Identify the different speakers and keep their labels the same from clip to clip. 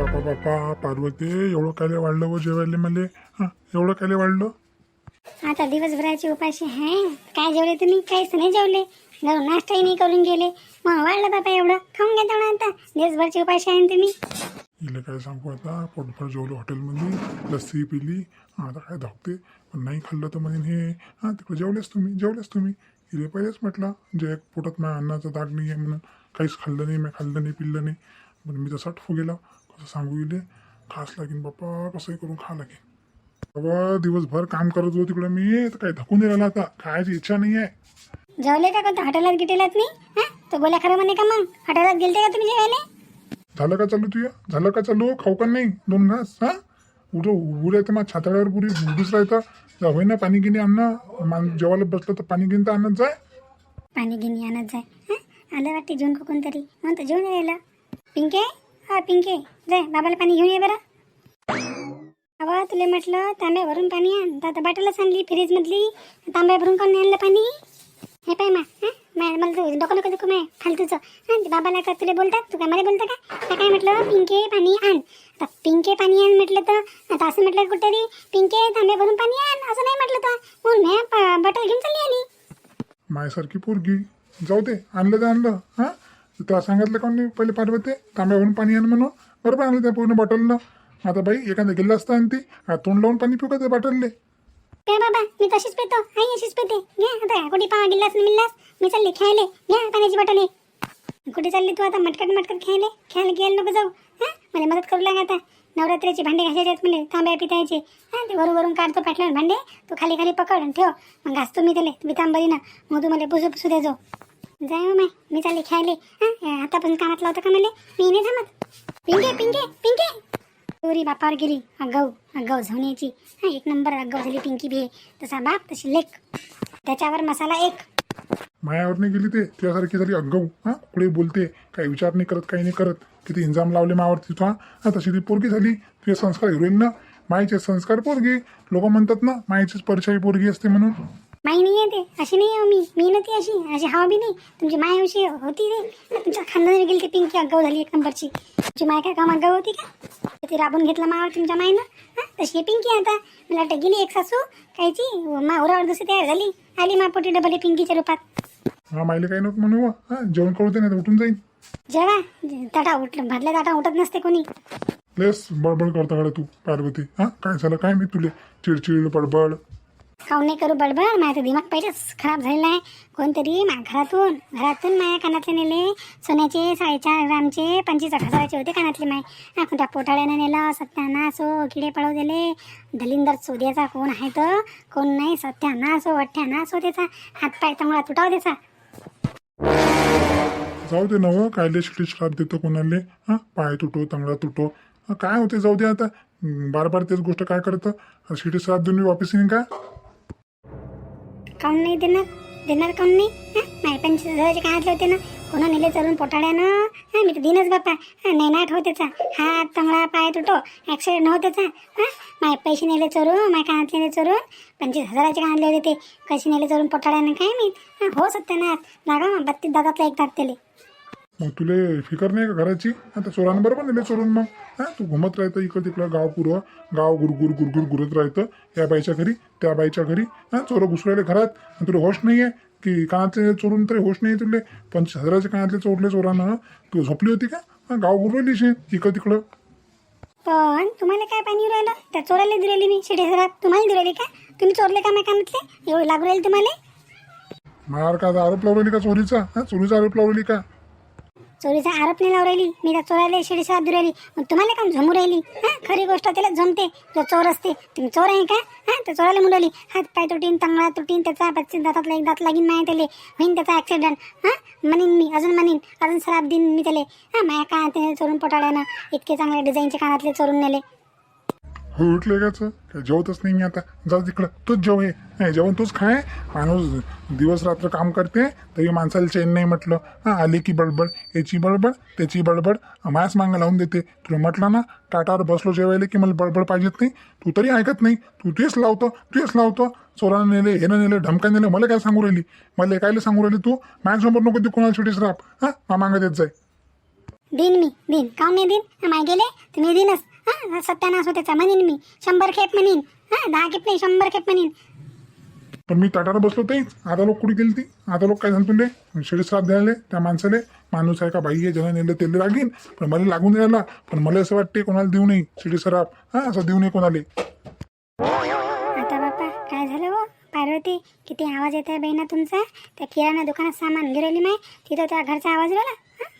Speaker 1: बापा बापा पार्वती एवढं कायले वाढलं व जेवायला मले. हा एवढं कायले वाढलं?
Speaker 2: आता दिवसभराची उपाशी आहे काय जेवले तुम्ही? काहीच नाही जेवले. घरून नाश्ताही नाही करून गेले. मग वाढलं बाबा एवढं. खाऊन घ्या तेवढं आता. दिवसभरची उपाशी आहे ना तुम्ही.
Speaker 1: हिला काय सांगू आता? पोटभर जेवलं हॉटेलमध्ये. लस्सी पिली. आता काय धाकते पण नाही खाल्लं तर म्हणेन हे. हां तिकडे जेवलेच तुम्ही जेवलेच तुम्ही. हिला पहिलेच म्हटलं जे पोटात माझ्या अन्नाचं दाग नाही आहे म्हणून. काहीच खाल्लं नाही मी खाल्लं नाही पिल्लं नाही. पण मी तसा गेला. कसं सांगू इले खास लागेन बाप्पा कसंही करून खा लागेन. बाबा दिवसभर काम करत होतो तिकडं मी तर काही धकून राहिला आता. खायची इच्छा नाही आहे.
Speaker 2: जेवले का कोणत्या हॉटेलात गिटेलात नाही हा? तो बोला खरं म्हणे का मग? हॉटेलात गेलते का तुम्ही जेवायला
Speaker 1: झालं का चालू तुया झालं का चालू? खाऊ का नाही? दोन घास हा? उठं उभं राहते मग छाताळ्यावर पुरी उभीच राहतं. होय ना पाणी गिनी अन्न मान जेवायला बसलं तर पाणी गिन तर आणत जाय
Speaker 2: पाणी गिनी आणत जाय हा? आलं वाटते जेवण का कोणतरी म्हणतो जेवण यायला पिंके? हा पिंके? जाय बाबाला पाणी घेऊन ये बरं. अवा तुला म्हटलं तांब्या भरून पाणी आण. आता बाटलच आणली फ्रीज मधली तांब्या भरून कोण आणलं पाणी? हे पाय मा हां? मला तू डोकं नको दुखू माय फालतूचं. हा ते बाबाला का तुला बोलतात तू काय मला बोलता का? आता काय म्हटलं पिंके पाणी आण. आता पिंके पाणी आण म्हटलं तर आता असं म्हटलं कुठेतरी पिंके तांब्या भरून पाणी आण असं नाही म्हटलं तर. म्हणून मी प- घेऊन चालली आली?
Speaker 1: मायासारखी पोरगी. जाऊ दे आणलं तर आणलं हा? तुला सांगितलं कोणी पहिले पाठवते तांब्यावरून पाणी आण म्हणून. बरोबर आणलं त्या पूर्ण बॉटलनं आता बाई एखादा गेला असता आणि ती. तोंड लावून पाणी पिऊ का त्या बॉटलले
Speaker 2: काय बाबा मी तशीच पेतो. आई अशीच पेते. घ्या आता कुठे पहा गिल्लास न मिल्लास मी चालले खेळले घ्या पाण्याची बॉटल आहे कुठे चालली तू आता? मटकट मटकट खेळले खेळायला गेल नको जाऊ. हा मला मदत करू लाग आता. नवरात्रीचे भांडे घासायचे आहेत मला तांब्या पितायचे. हा ते वरून वरून काढतो पाटल्यावर भांडे. तू खाली खाली पकड आणि ठेव. मग घासतो मी त्याला मी तांबरीनं मग तू मला पुसू पुसू दे जाऊ. जाय हो माय मी चालले खायले हा पण कामात लावतो का मला मी नाही थांबत पिंके पिंके पिंके चोरी बापावर गेली. अगाऊ अगाऊ झोण्याची हा एक नंबर अगाऊ झाली पिंकी बी. तसा बाप तशी लेक. त्याच्यावर मसाला एक.
Speaker 1: मायावर नाही गेली ते तुझ्यासारखी झाली अग्गऊ हा कुठे बोलते? काही विचार नाही करत काही नाही करत. किती इंजाम लावले मायावरती तू हा? तशी ती पोरगी झाली. तुझे संस्कार हिरोईन ना मायेचे संस्कार पोरगी. लोक म्हणतात ना मायेचीच परिचय पोरगी असते म्हणून.
Speaker 2: माई नाही आहे ते. अशी नाही आहे मी. मी नव्हती अशी. अशी हवा बी नाही. तुमची माय अशी होती रे. तुमच्या खानदानी गेली ती पिंकी. अगाऊ झाली एक नंबरची. तुमची माय काय काम अगाऊ होती का? ती राबून घेतला मावर तुमच्या मायनं. हा? तशी पिंकी आता. मला वाटतं गेली एक सासू. कायची मा उरावर दुसरी तयार झाली. आली मापोटी डबल पिंकीच्या रूपात.
Speaker 1: हा मायले काही नको म्हणू बुवा. हा जेवण करू दे नाही उठून जाईन.
Speaker 2: जेव्हा ताटा उठलं भरल्या ताटा उठत नसते कोणी.
Speaker 1: लेस बडबड करता कडे तू पार्वती. हा काय झालं? काय मी तुले चिडचिड बडबड?
Speaker 2: खाऊ नाही करू बडबड. माझं दिमाग पहिलेच खराब झालेला आहे. कोणतरी मा घरातून घरातून माझ्या कानातले नेले. सोन्याचे साडेचार ग्रामचे पंचवीस आठ हजाराचे होते कानातले माय हा कोणत्या पोटाळ्याने नेलं सत्यानाश हो किडे पळव दिले. दलिंदर सोद्याचा कोण आहे तर कोण नाही सत्यानाश हो अठ्ठ्यानाश हो त्याचा. हातपाय चांगला तुटाव त्याचा.
Speaker 1: जाऊ दे नव हो, कायले शिटी श्राप देतो कोणाले. हा पाय तुटो तंगडा तुटो. काय होते जाऊ दे आता. बार बार तेच गोष्ट काय करतं? शिटी श्राप देऊन वापस येईन का?
Speaker 2: काऊन नाही देणार? देणार काऊन नाही? हा? माझ्या पंचवीस हजाराचे कानातले होते ना? कोणा नेले चरून पोटाड्यानं हा मी तर दिनच बाप्पा हा नैनाट हो त्याचा. हात तंगळा पाय तुटो. ॲक्सिडेंट हो त्याचा. हा? माय पैसे नेले चोरून माय कानातले नेले चोरून. पंचवीस हजाराचे कानातले होते ते. कसे नेले चोरून पोटाड्यानं काय मी हा हो सत्यानाथ. लागा बत्तीस दादातला एक दात
Speaker 1: मग तुले फिकर नाही का घराची आता चोरानं बरोबर नेले चोरून मग. हा तू घुमत राहतं इकडं तिकडं गाव पुरं गाव गुरगुर गुरगुर घुरत राहतं. या बाईच्या घरी त्या बाईच्या घरी. हा चोरं घुसरायले घरात. आणि तुला होश नाही आहे की कानातले चोरून तरी होश नाही तुले? पंचवीस हजाराचे कानातले चोरले चोरानं तू झोपली होती का? हा गाव गुरवली शे इकडं तिकडं.
Speaker 2: पण तुम्हाला काय पाणी राहिलं? त्या चोराला दिलेली मी शिडे घरात. तुम्हाला दिलेली का? तुम्ही चोरले का माझ्या एवढे लागू राहील तुम्हाला?
Speaker 1: मार का आरोप लावलेली का चोरीचा? हा चोरीचा आरोप लावलेली का?
Speaker 2: चोरीचा आरोप नाही लावू राहिली. मी त्या चोराला शिडी साथ देऊ राहिली. मग तुम्हाला काम झमू राहिली. हा खरी गोष्ट त्याला जमते. जो चोर असते तुम्ही चोर आहे का? हा त्या चोराला मुलवली हात पाय तुटीन तंगडा तुटीन त्याचा दातातला एक दात लागीन माया त्याले. होईन त्याचा ऍक्सिडेंट हा म्हणीन मी अजून म्हणीन. अजून सराब देईन मी त्याले. हा माया कानातले चोरून पोटाळ्यानं इतके चांगले डिझाईनचे कानातले चोरून नेले.
Speaker 1: उठले गाचं काय जेवतच नाही मी आता. जाऊ तिकडं. तूच जेव हे. जेवण तूच खाय माणूस दिवस रात्र काम करते तरी माणसाला चैन नाही म्हटलं. हां आले की बडबड. याची बडबड त्याची बडबड. मायाच मागं लावून देते. तुला म्हटलं ना टाटावर बसलो जेवायला की मला बडबड पाहिजेत नाही. तू तरी ऐकत नाही. तू तेच लावतो तेच लावतो. चोरानं नेले हेनं नेले ढमका नेले. मला काय सांगू राहिली? मला कायले सांगू राहिली तू? माझ्यासमोर नको ती कोणाला छोटीच राप. हां मागं देत जाय.
Speaker 2: दिन मी दिन. काम नाही दिन. माय गेले तुम्ही दिनच. हां सत्यानाश होते त्याचा म्हणेन मी. शंभर खेप म्हणेन. हां दहा खेप नाही शंभर खेप म्हणेन.
Speaker 1: पण मी ताटाला बसलो तेच आता लोक कुठे गेली ती? आता लोक काय सांगतो शिडी श्राप द्यायला त्या माणसाले माणूस आहे का बाई? आहे ज्याला नेलं त्याला लागेन पण मला लागून राहिला. पण मला असं वाटते कोणाला देऊ नये शिडी सराप हा असं देऊ नये कोणाला.
Speaker 2: आता बाप्पा काय झालं हो? पार्वती किती आवाज येत आहे बहिणा तुमचा? त्या किराणा दुकानात सामान गिरवली माय. तिथं त्या घरचा आवाज राहिला?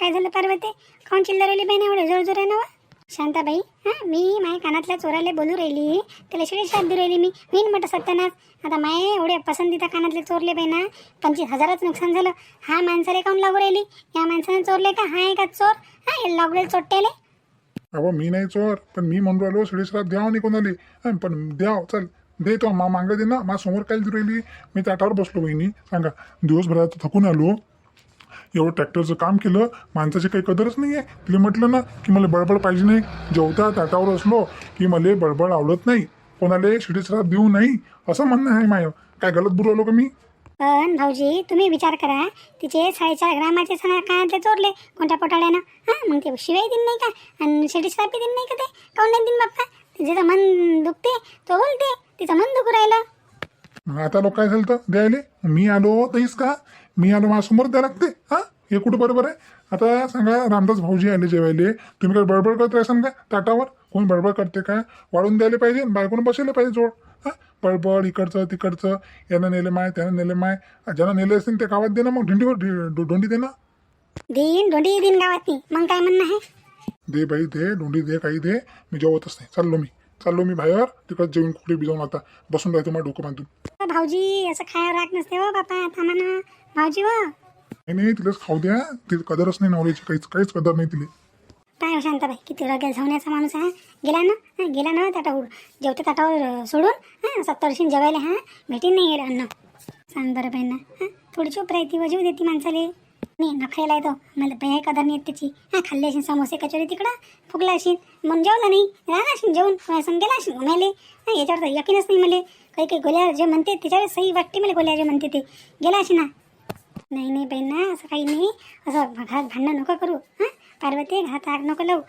Speaker 2: काय झालं पार्वती? कोण चिल्लरवली बहीण एवढे जोर जोर आहे ना हो? शांताबाई हां मी माझ्या कानातल्या चोराले बोलू राहिली. त्याला शिडी शाद देऊ राहिली मी. मी म्हटलं सत्यानाच आता माय एवढे पसंतीचा कानातले चोरले बाई ना पंचवीस हजाराच नुकसान झालं. हा माणसाला काऊन लागू राहिली? या माणसाने चोरले का? हा एका का चोर? हा हे लागले चोट्टेले
Speaker 1: अहो मी नाही चोर पण मी म्हणून राहिलो शिडी द्याव द्यावं नाही कोणाला. पण द्याव चल दे तो मा मागं दे ना मा समोर काय देऊ राहिली. मी ताटावर बसलो बहिणी सांगा दिवसभरात थकून आलो. एवढं ट्रॅक्टरचं काम केलं माणसाची काही कदरच नाही आहे तिला म्हटलं ना की मला बळबळ पाहिजे नाही. जेवता ताटावर असलो की मला बळबळ आवडत नाही. कोणाला शिडी श्राप देऊ नाही. असं म्हणणं आहे माय. काय गलत बुरवलो का मी?
Speaker 2: पण भाऊजी तुम्ही विचार करा. तिचे साडेचार ग्रामाचे कानातले चोरले कोणत्या पोटाळ्यानं? हां मग ते शिवाय दिन नाही का? आणि सापी दिन नाही का ते? काऊन नाही दिन बाप्पा? तिचं मन दुखते. तो बोलते तिचं मन दुखू राहिलं.
Speaker 1: आता लोक काय झालं तर द्यायले? मी आलो तरीच का? मी आलो माझ्यासमोर द्या लागते. हा? हे कुठं बरोबर आहे? आता सांगा रामदास भाऊजी आले जेवायले. तुम्ही काय बडबड करत राहसान का ताटावर? कोण बडबड करते का वाढून द्यायला पाहिजे बायकोनं बसायला पाहिजे जोड. हा? बडबड इकडचं तिकडचं. यानं नेले माय त्यानं नेले माय. ज्यानं नेले असतील त्या गावात दे ना मग ढिंडीवर ढि- डोंडी दे ना
Speaker 2: दिन दोंडी दिन गावात मग काय म्हणणं आहे?
Speaker 1: दे बाई दे डोंडी दे काही दे. मी जेवतच नाही. चाललो मी. चाललो मी बाहेर तिकडे जेवून कुठे बी जाऊन आता. बसून राहतो माझं डोकं बांधून.
Speaker 2: भाऊजी असं खायवर राग नसते हो बापा. थांबा ना. भाऊजी हो.
Speaker 1: नाही नाही तिलाच खाऊ द्या. तिला कदरच नाही नवऱ्याची काहीच काहीच कदर नाही तिला.
Speaker 2: काय हो शांताबाई किती रगेल झवण्याचा माणूस आहे गेला ना? हं, गेला ना ताटावर? जेवते ताटावर अं, सोडून? हां सत्तरशीन जेवायला हां? भेटीन नाही गेलं अन्न. सांग बरं हां? थोडी चूप राहते वजीव देते माणसाले. मी नखायला येतो. मला बया कदर नाही येत त्याची हा खाल्ले असेल समोसे कचोरी तिकडं. फुगला असेल मग जेवला नाही. राहिला असेल जेवून. गेला असेल घुमायले हां याच्यावर तर यकीनच नाही मला. काही काही गोल्या जे म्हणते त्याच्यावर सही वाटते मला गोल्या जे म्हणते ते. गेला असेल ना नाही नाही बहीण ना असं काही नाही. असं घात भांडणं नको करू. हां पार्वती घात आग नको लावू.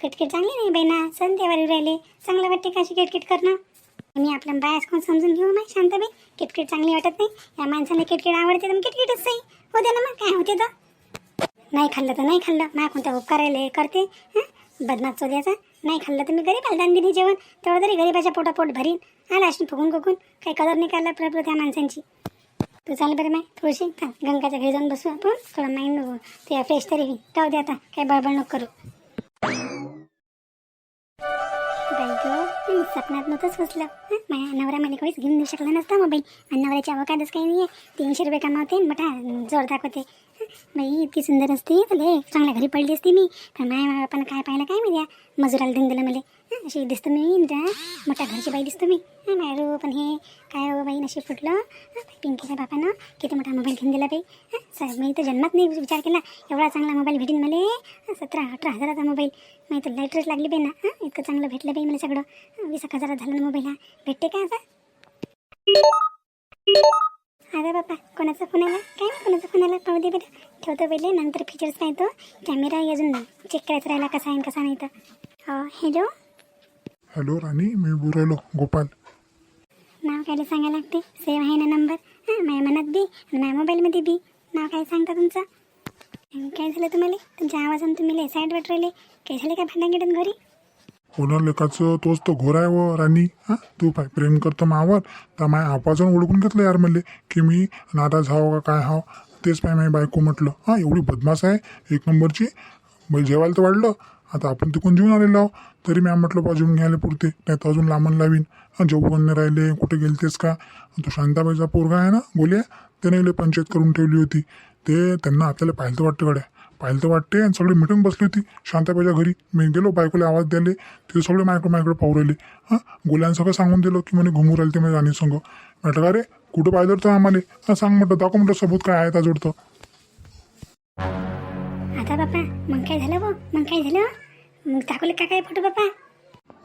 Speaker 2: किटकिट चांगली नाही बहिणा सण तेवारी राहिले. चांगलं वाटते का अशी किटकिट करणं? मी आपल्या बायास कोण समजून घेऊ नाही शांत बाई. किटकिट चांगली वाटत नाही. या माणसाने किटकिट आवडते तर किटकिटच सही. हो दे ना मग. काय होते तर? नाही खाल्लं तर नाही खाल्लं. माझ्या कोणत्या उपकारायला करते. हं? बदमाश चोद्याचा नाही खाल्लं तर मी गरीबाला दान दिली जेवण. तेवढं तरी गरीबाच्या पोटापोट भरीन. आला अशी फुगून फुगून काही कदर नाही काढला प्रभू त्या माणसांची. तू चाल बरं माय. थोडीशी गंगाच्या घरी जाऊन बसू आपण. थोडं माइंड ते फ्रेश तरी होईल जाऊ दे आता. काही बळबळ नको करू. सपनात नव्हतंच फसलं माझ्या नवरा मला काहीच घेऊन देऊ शकला नसता मोबाईल. आणि नवऱ्याची अवकादच काही नाही आहे तीनशे रुपये कमावते मोठा जोर दाखवते. बाई इतकी सुंदर असते तर चांगल्या घरी पडली असती मी. पण माझ्या बापानं काय पाहिलं काय माहिती मजुराला देऊन दिलं मला अशी दिसतो मी त्या मोठ्या घरची बाई दिसतो मी. हं, पण हे काय हो बाई नशीब फुटलं. पिंकीच्या बापानं किती मोठा मोबाईल घेऊन दिला बाई. सर मी तर जन्मात नाही विचार केला. एवढा चांगला मोबाईल भेटेन मला. सतरा अठरा हजाराचा मोबाईल. मी तर लाईटच लागली बाई ना. इतकं चांगलं भेटलं बाई मला सगळं. वीस एक हजारात झालं ना मोबाईल हा. भेटते का आता? अरे बापा कोणाचा फोन आला? काय? माहीत कोणाचा फोन आला? पाहू दे बेटा ठेवतो पहिले नंतर फीचर्स पाहतो कॅमेरा अजून चेक करायचा राहिला कसा आहे कसा नाही तर हॅलो
Speaker 1: हॅलो राणी मी बोलायलो गोपाल.
Speaker 2: नाव काय सांगायला लागते? सेव्ह आहे ना नंबर हां माझ्या मनात बी आणि माझ्या मोबाईलमध्ये बी. नाव काय सांगता तुमचं? काय झालं तुम्हाला? तुमच्या आवाजानं तुम्ही साईड वाट राहिले. काय झाले का भांडण घरी?
Speaker 1: होणार लेखाचं तोच तो घोर आहे व राणी. हा? तू पाय प्रेम करतो मावर. तर माय आपाचं ओळखून घेतलं यार म्हणले की मी नाराज हाव का काय हाव? तेच पाय माझी बायको म्हटलं. हा एवढी बदमाश आहे एक नंबरची? मग जेवायला तर वाढलं. आता आपण तिकून जेवून आलेलो आहो तरी मी म्हटलं बा जेवून घ्यायला पुरते नाही तर अजून लांबून लावीन. जेवण नाही राहिले कुठे गेलतेस का? तो शांताबाईचा पोरगा आहे ना बोलिया त्याने पंचायत करून ठेवली होती. ते त्यांना आपल्याला पाहिलं तर वाटतं गड्या. पाहिलं तर वाटते आणि सगळे मिटून बसली होती. शांताबाईच्या घरी. मी गेलो बायकोला आवाज द्यायले. तिथे सगळे मायक्रो मायकडे पाहू राहिले. हां गोल्यानं सांगून दिलं की म्हणे घुमू राहिले ते माझ्या आणि संग. म्हटलं का रे कुठं पाहिलं तर आम्हाला? सांग म्हटलं दाखव म्हटलं सबूत काय आहे जोडतं
Speaker 2: आता बापा मग काय झालं मग काय झालं? मग दाखवले का काय फोटो बापा?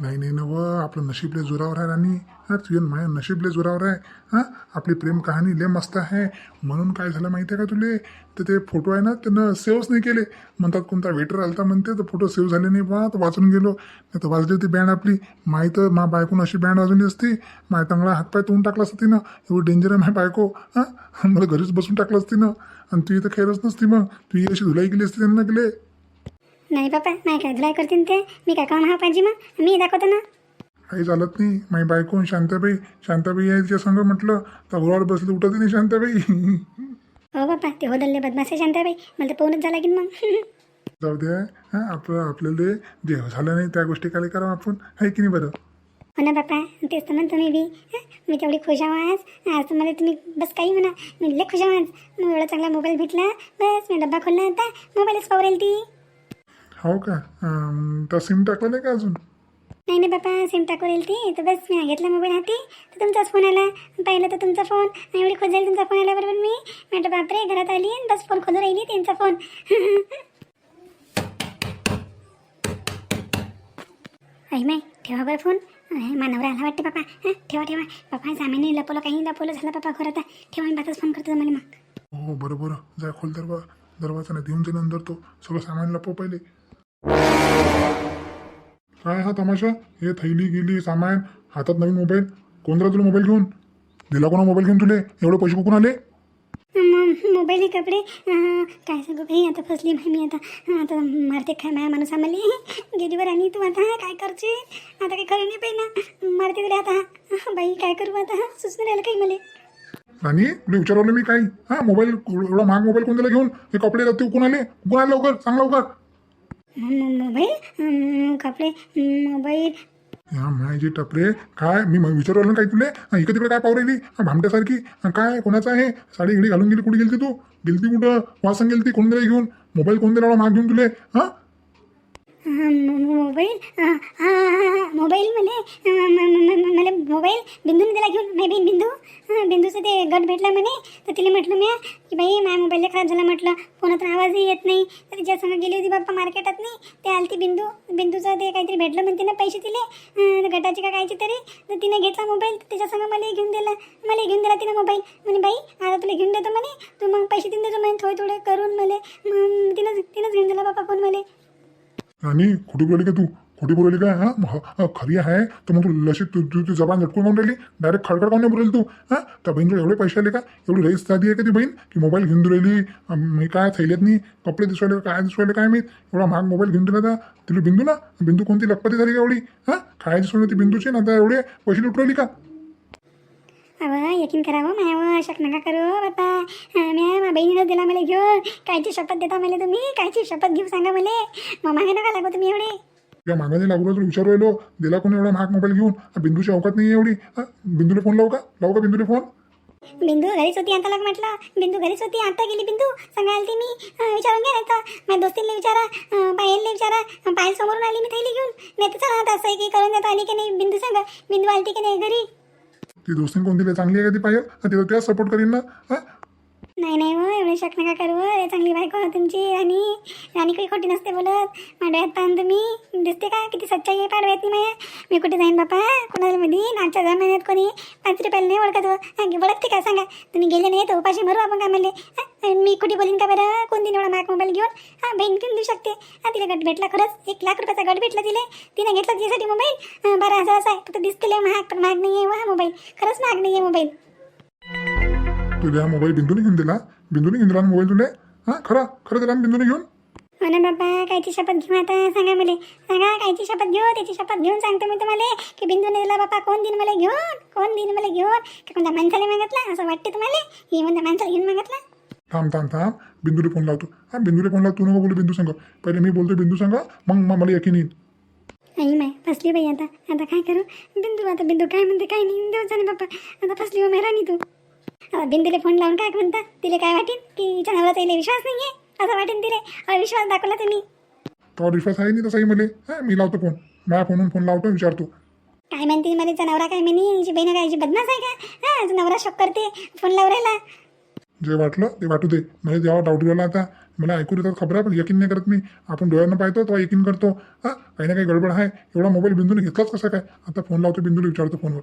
Speaker 1: नाही नाही नव आपलं नशीबले जोरावर आहे राणी. हा तुझ्या माझ्या नशीबले जोरावर आहे. हां आपली प्रेम कहाणी लय मस्त आहे. म्हणून काय झालं माहिती आहे का तुले? तर ते फोटो आहे ना त्यानं सेव्हच नाही केले. म्हणतात कोणता वेटर आलता म्हणते. तर फोटो सेव्ह झाले नाही बा तर वाचून गेलो. नाही तर वाजली होती बँड आपली. माहीत मा बायकोनं अशी बँड वाजवली असती. माय तंगळा हातपाय तोंड टाकला असती ना एवढं डेंजर आहे माय बायको. हां मला घरीच बसून टाकलं असती ना आणि तू इथं खेळच नसती मग. तू ही अशी धुलाई केली असती त्यांना गेले.
Speaker 2: नाही बापा नाही काय धुलाई करतील ते? मी काय काम हा पाहिजे मग? मी दाखवतो ना.
Speaker 1: काही चालत नाही. माझी बायको शांताबाई. शांताबाई तिच्या संग म्हटलं तर घोडावर बसली उठत नाही शांताबाई.
Speaker 2: हो बापा ते होदल्ले बदमाश आहे शांताबाई. मला तर पाहूनच झाला की मग.
Speaker 1: जाऊ द्या. हां आपलं आपल्याला जे झालं नाही त्या गोष्टी काय करावं आपण. आहे की नाही बरं?
Speaker 2: हो ना बापा तेच तर म्हणतो मी बी. हं? मी तेवढी खुश आहो आज. आज तुम्हाला तुम्ही बस काही म्हणा. मी लय खुश आहो आज. मग एवढा चांगला मोबाईल भेटला. बस मी डब्बा खोलला होता मोबाईलच पावरेल ती.
Speaker 1: हो का? अं, तर सिम टाकलं नाही का अजून?
Speaker 2: नाही नाही बापा सिम टाकून येईल ती. तर बस मी घेतला मोबाईल हाती. तर तुमचाच फोन आला. पाहिलं तर तुमचा फोन एवढी झाली तुमचा फोन आल्याबरोबर मी. म्हटलं बापरे घरात आली आणि बस फोन खोलून राहिली त्यांचा फोन आई माय ठेवा बरं फोन मानवरा आला वाटते बापा. हं, ठेवा ठेवा. बापा जामीन लपवलं काही लपवलं झालं बापा घरात ठेवा मी बातच फोन करतो मला मग.
Speaker 1: हो बरं बरं जाय खोल दरवा दरवाजा नाही देऊन जाईल नंतर तो. सगळं सामान लपव पहिले. काय हा तमाशा? हे थैली गेली सामान हातात नवीन मोबाईल. कोण दिला तुला मोबाईल घेऊन? दिला कोणा मोबाईल घेऊन तुले? एवढे पैसे कुठून आले?
Speaker 2: मोबाईल हे कपडे. अं, काय सांगू भाई आता फसली भाई मी आता. आता मारते काय माया माणूस आम्हाला. गेलीवर आणि तू आता काय करते आता काही खरं नाही पाहिजे मारते तरी आता. हं, बाई काय करू आता? सुचून राहिलं काही मला?
Speaker 1: आणि तुला विचारवलं मी काही? हा मोबाईल एवढा महाग मोबाईल कोण दिला घेऊन? हे कपडे ते कोण आले? कोण आले लवकर? सांग लवकर.
Speaker 2: मोबाईल कपडे मोबाईल.
Speaker 1: या माझे टपरे. काय? मी मग ना काय तुले? इकडे तिकडे काय पाहू राहिली भामट्यासारखी. काय? कोणाचं आहे? साडी इकडे घालून गेली? कुठे गेलती तू? गेलती कुठं? वासन गेलती? कोण दिला घेऊन? मोबाईल कोण दिला महाग घेऊन तुले? हा?
Speaker 2: मोबाईल हां मोबाईल मला मला मोबाईल बिंदूने दिला घेऊन नाही बी बिंदू बिंदूचं ते गट भेटला म्हणे तर तिला म्हटलं मी की बाई माझ्या मोबाईल खराब झाला म्हटलं. कोणाचा आवाजही येत नाही. तर तिच्या संग गेली होती बाप्पा मार्केटात नाही ते आलती बिंदू बिंदूचं ते काहीतरी भेटलं म्हणते ना पैसे दिले तर गटाची का कायची तरी. तर तिने घेतला मोबाईल त्याच्यासंग तिच्या मला घेऊन दिला. मला घेऊन दिला तिने मोबाईल. म्हणे बाई आता तुला घेऊन देतो म्हणे. तू मग पैसे देऊन देतो म्हणे थोडे थोडे करून मला. मग तिनंच तिनंच घेऊन दिला बाप्पा फोन मला.
Speaker 1: आणि खोटी बोलली का तू? खोटी बोलली का? हा? खरी आहे. तर मग तू लशी तू तू ती जबान झटकून म्हणून राहिली. डायरेक्ट खडखड काऊन बोलली तू? हा? त्या बहिणीला एवढे पैसे आले का? एवढी रईस साधी आहे का ती बहीण? की मोबाईल घेऊन राहिली? मी काय थैल्यात नाही? कपडे दिसवायले काय दिसवायले काय मी एवढा महाग मोबाईल घेऊन दिला तिला बिंदू ना? बिंदू कोणती? लखपती झाली का एवढी? हा? काय दिसवली ती बिंदूची? ना आता एवढे पैसे लुटवली का?
Speaker 2: अव यकीन करावं मायावं शक नका करू बाप्पा. अं, म्या मा बहिणीनं दिला मला घेऊन. कायची शपथ देता मला तुम्ही? कायची शपथ घेऊ सांगा मला? मग मागे नका लागू तुम्ही एवढे.
Speaker 1: या मागाने लागलो तुला विचारू राहिलो. दिला कोणी एवढा महाग मोबाईल घेऊन? हा, बिंदूची अवकात नाही एवढी. हा बिंदूला फोन लावू का? लावू का बिंदूला फोन?
Speaker 2: बिंदू घरीच होती आता लाग म्हटलं. बिंदू घरीच होती. आता गेली बिंदू. सांगायला ती मी. अं, विचारून घ्या नाही तर माझ्या दोस्तीला विचारा. अं, पायलला विचारा. अं, पायल समोरून आली मी थैली घेऊन. नाही तर चला आता असं की करून देतो. आली की नाही बिंदू सांगा. बिंदू आलती की नाही घरी?
Speaker 1: ती दोस्तीन कोणती चांगली आहे का ती पाहिजे तिला सपोर्ट करीन ना. हां?
Speaker 2: नाही नाही हो एवढे शक नका करू लय चांगली बायको तुमची. राणी राणी काही खोटी नसते बोलत. मांडव्यात पाहून तुम्ही दिसते का? किती सच्चाई आहे पाडव्यात ती माझ्या मी कुठे जाईन बापा? कोणाला मध्ये नाच्या जमान्यात कोणी पाच रुपयाला नाही ओळखत हो. ओळखते का? सांगा. तुम्ही गेले नाही तर उपाशी मरू आपण कामाले. हा, मी कुठे बोलीन का बरं? कोण दिन एवढा माग मोबाईल घेऊन? हा बहीण घेऊन देऊ शकते. हा तिला गट भेटला खरंच. एक लाख रुपयाचा गट भेटला तिला. तिने घेतला तिच्यासाठी मोबाईल बारा बरं असं असं आहे. तर दिसते महाग पण महाग नाही आहे हा मोबाईल खरंच महाग नाही आहे मोबाईल
Speaker 1: हा मोबाईल बिंदूने घेऊन दिला बिंदूने घेऊन दिला ना मोबाईल तुला हा खरं खरं दिला ना बिंदूने घेऊन
Speaker 2: ना बाबा कायची शपथ घेऊ आता सांगा मला सांगा कायची शपथ घेऊ त्याची शपथ घेऊन सांगतो मी तुम्हाला की बिंदूने दिला बाबा कोण दिन मला घेऊन कोण दिन मला घेऊन की कोणत्या माणसाला मागितला असं वाटते तुम्हाला ही कोणत्या माणसाला घेऊन मागितला
Speaker 1: थांब थांब थांब बिंदूला फोन लावतो हा बिंदूला फोन लावतो नको बोलू बिंदू संग पहिले मी बोलतो बिंदू संग मग मला यकीन येईल
Speaker 2: आई माय फसली बाई आता आता काय करू बिंदू आता बिंदू काय म्हणते काय नाही देऊ जाणे बाप्पा आता फसली हो राणी तू बिंदूला फोन लावून काय म्हणता? तिला काय वाटेल की हिच्या नवऱ्याचा इले विश्वास नाही आहे असं वाटेल तिले अविश्वास दाखवला तुम्ही.
Speaker 1: तो विश्वास आहे नाही तसाही मला. हा मी लावतो फोन माझ्या फोनवरून फोन लावतो विचारतो.
Speaker 2: काय म्हणते मला हिचा नवरा काय म्हणे? हिची बहीण काय हिची बदमाश आहे का? हा नवरा शॉक करते फोन लावून राहिला.
Speaker 1: जे वाटलं ते वाटू दे. मला जेव्हा डाऊट गेला आता मला ऐकू येतात खबरा पण यकीन नाही करत मी. आपण डोळ्यांना पाहतो तेव्हा यकीन करतो. हां काही ना काही गडबड आहे. एवढा मोबाईल बिंदूने घेतलाच कसा काय? आता फोन लावतो बिंदूला विचारतो फोनवर